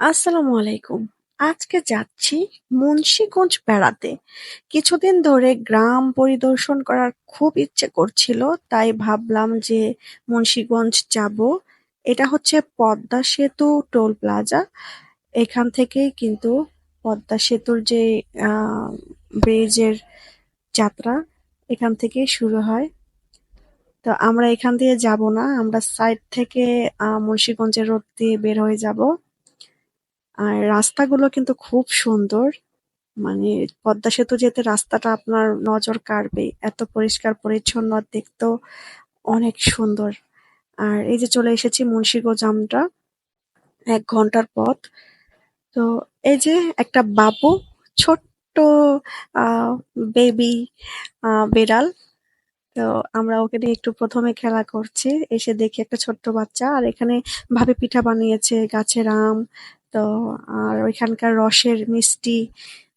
আসসালামু আলাইকুম। আজকে যাচ্ছি মুন্সিগঞ্জ বেড়াতে। কিছুদিন ধরে গ্রাম পরিদর্শন করার খুব ইচ্ছে করছিল, তাই ভাবলাম যে মুন্সিগঞ্জ যাব। এটা হচ্ছে পদ্মা সেতু টোল প্লাজা। এখান থেকেই কিন্তু পদ্মা সেতুর যে ব্রিজের যাত্রা, এখান থেকেই শুরু হয়। তো আমরা এখান দিয়ে যাব না, আমরা সাইড থেকে আহ মুন্সিগঞ্জের রোড দিয়ে বের হয়ে যাব। আর রাস্তাগুলো কিন্তু খুব সুন্দর। মানে পদ্মা সেতু যেতে রাস্তাটা আপনার নজর কাড়বে। এত পরিষ্কার, পরিচ্ছন্ন, দেখতেও অনেক সুন্দর। আর এই যে চলে এসেছি মুন্সিগঞ্জ আমরা এক ঘণ্টার পথ। তো এই যে একটা বাবু, ছোট্ট বেবি বেড়াল। তো আমরা ওকে নিয়ে একটু প্রথমে খেলা করছি। এসে দেখি একটা ছোট্ট বাচ্চা। আর এখানে ভাবে পিঠা বানিয়েছে, গাছের আম তো আর ওইখানকার রসের মিষ্টি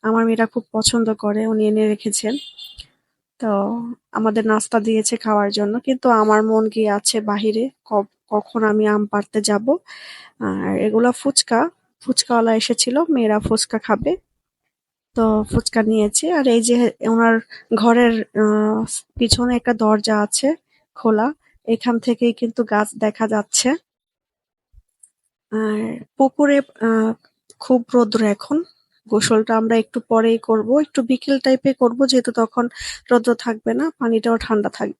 আমার মেয়েরা খুব পছন্দ করে, উনি এনে রেখেছেন। তো আমাদের নাস্তা দিয়েছে খাওয়ার জন্য, কিন্তু আমার মন গিয়ে আছে বাহিরে কখন আমি আম পাড়তে যাব। আর এগুলা ফুচকা, ফুচকাওয়ালা এসেছিল, মেয়েরা ফুচকা খাবে। তো ফুচকা নিয়েছে, আর এই যে ওনার ঘরের পিছনে একটা দরজা আছে খোলা, এখান থেকেই কিন্তু গাছ দেখা যাচ্ছে। আর পুকুরে খুব রোদ্র এখন। গোসলটা আমরা একটু পরেই করব। একটু বিকেল টাইপে করব, যেহেতু তখন রোদ্র থাকবে না, পানিটাও ঠান্ডা থাকবে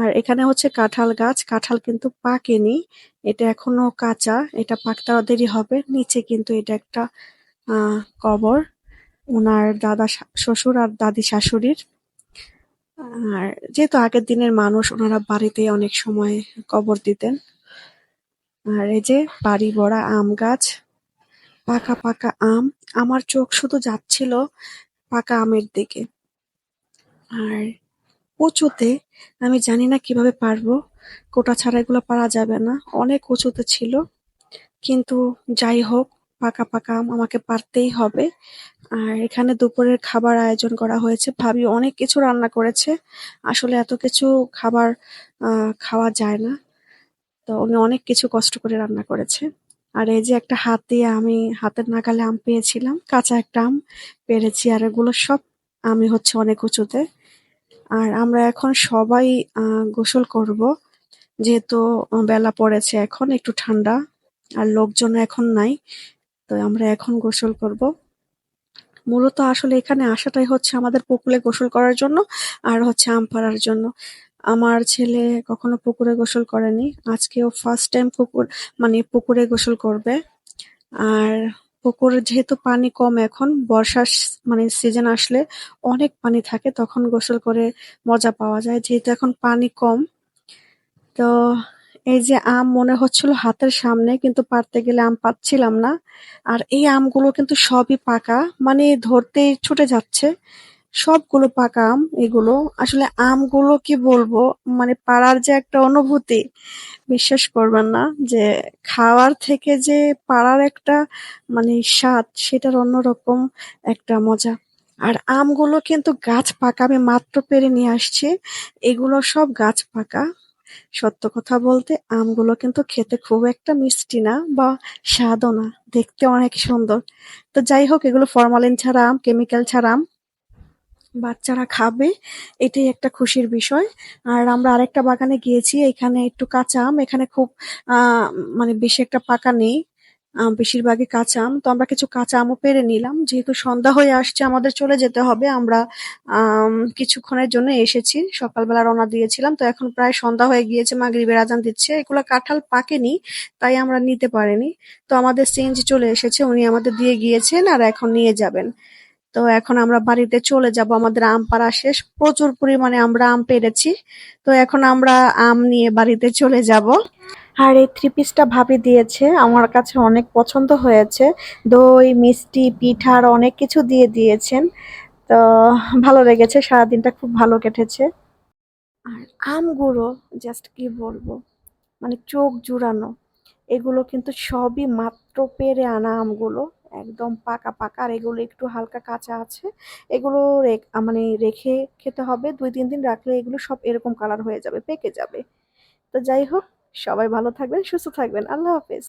আর এখানে হচ্ছে কাঁঠাল গাছ। কাঁঠাল কিন্তু পাকেনি, এটা এখনও কাঁচা, এটা পাকতে দেরি হবে। নিচে কিন্তু এটা একটা কবর। ওনার দাদা শ্বশুর আর দাদি শাশুড়ির। আর যেহেতু আগের দিনের মানুষ, ওনারা বাড়িতে অনেক সময় কবর দিতেন। আর এই যে বাড়ি ভরা আম গাছ, পাকা পাকা আম, আমার চোখ শুধু যাচ্ছিল পাকা আমের দিকে। আর উঁচুতে, আমি জানি না কীভাবে পারব, কোটা ছাড়া এগুলো পারা যাবে না, অনেক উঁচুতে ছিল। কিন্তু যাই হোক, পাকা পাকা আম আমাকে পারতেই হবে। আর এখানে দুপুরের খাবার আয়োজন করা হয়েছে। ভাবি অনেক কিছু রান্না করেছে। আসলে এত কিছু খাবার খাওয়া যায় না। তো উনি অনেক কিছু কষ্ট করে রান্না করেছে। আর এই যে একটা হাত দিয়ে আমি, হাতের নাগালে আম পেয়েছিলাম, কাঁচা একটা আম পেরেছি, আর এগুলো সব আমি হচ্ছে অনেক উঁচুতে। আর আমরা এখন সবাই গোসল করব। যেহেতু বেলা পড়েছে এখন, একটু ঠান্ডা, আর লোকজন এখন নাই, তো আমরা এখন গোসল করব। মূলত আসলে এখানে আসাটাই হচ্ছে আমাদের পুকুরে গোসল করার জন্য, আর হচ্ছে আম পাড়ার জন্য। আমার ছেলে কখনো পুকুরে গোসল করেনি। আজকেও ফার্স্ট টাইম পুকুর মানে পুকুরে গোসল করবে। আর পুকুরে যেহেতু পানি কম এখন, বর্ষার মানে সিজন আসলে অনেক পানি থাকে, তখন গোসল করে মজা পাওয়া যায়। যেহেতু এখন পানি কম, তো এই যে আম মনে হচ্ছিল হাতের সামনে, কিন্তু পারতে গেলে আম পাচ্ছিলাম না। আর এই আমগুলো কিন্তু সবই পাকা মানে ধরতেই ছুটে যাচ্ছে। সবগুলো পাকা আম, এগুলো। আসলে আমগুলো কি বলব? মানে পাড়ার যে একটা অনুভূতি, বিশ্বাস করবেন না, যে খাওয়ার থেকে যে পাড়ার একটা মানে স্বাদ, সেটার অন্যরকম একটা মজা। আর আমগুলো কিন্তু গাছ পাকা, আমি মাত্র পেরে নিয়ে আসছি। এগুলো সব গাছ পাকা। সত্য কথা বলতে, আমগুলো কিন্তু খেতে খুব একটা মিষ্টি না, বা স্বাদও না। দেখতে অনেক সুন্দর। তো যাই হোক, এগুলো ফরমালিন ছাড়া আম, কেমিক্যাল ছাড়া আম বাচ্চারা খাবে এটাই একটা খুশির বিষয়। আর আমরা আরেকটা বাগানে গিয়েছি এখানে একটু কাঁচা আম এখানে খুব আহ মানে বেশি একটা পাকা নেই আহ, বেশিরভাগই কাঁচা আম। তো আমরা কিছু কাঁচা আমও পেরে নিলাম। যেহেতু সন্ধ্যা হয়ে আসছে আমাদের চলে যেতে হবে। আমরা আম, কিছুক্ষণের জন্য এসেছি। সকালবেলা রওনা দিয়েছিলাম। তো এখন প্রায় সন্ধ্যা হয়ে গিয়েছে মাগরিবের আজান দিচ্ছে। এগুলো কাঁঠাল পাকেনি তাই আমরা নিতে পারিনি। তো আমাদের সিএনজি চলে এসেছে উনি আমাদের দিয়ে গিয়েছেন আর এখন নিয়ে যাবেন। তো এখন আমরা বাড়িতে চলে যাব। আমাদের আম পাড়া শেষ। প্রচুর পরিমাণে আমরা আম পেরেছি। তো এখন আমরা আম নিয়ে বাড়িতে চলে যাব। আর এই থ্রি পিসটা ভাবি দিয়েছে, আমার কাছে অনেক পছন্দ হয়েছে। দই, মিষ্টি পিঠার অনেক কিছু দিয়ে দিয়েছেন। তো ভালো লেগেছে, সারাদিনটা খুব ভালো কেটেছে। আর আমগুলো জাস্ট কি বলব মানে চোখ জুড়ানো, এগুলো কিন্তু সবই মাত্র পেরে আনা আমগুলো। একদম পাকা পাকা। আর এগুলো একটু হালকা কাঁচা আছে। এগুলো মানে রেখে খেতে হবে। দুই, তিন দিন রাখলে এগুলো সব এরকম কালার হয়ে যাবে, পেকে যাবে। তো যাই হোক, সবাই ভালো থাকবেন, সুস্থ থাকবেন। আল্লাহ হাফেজ।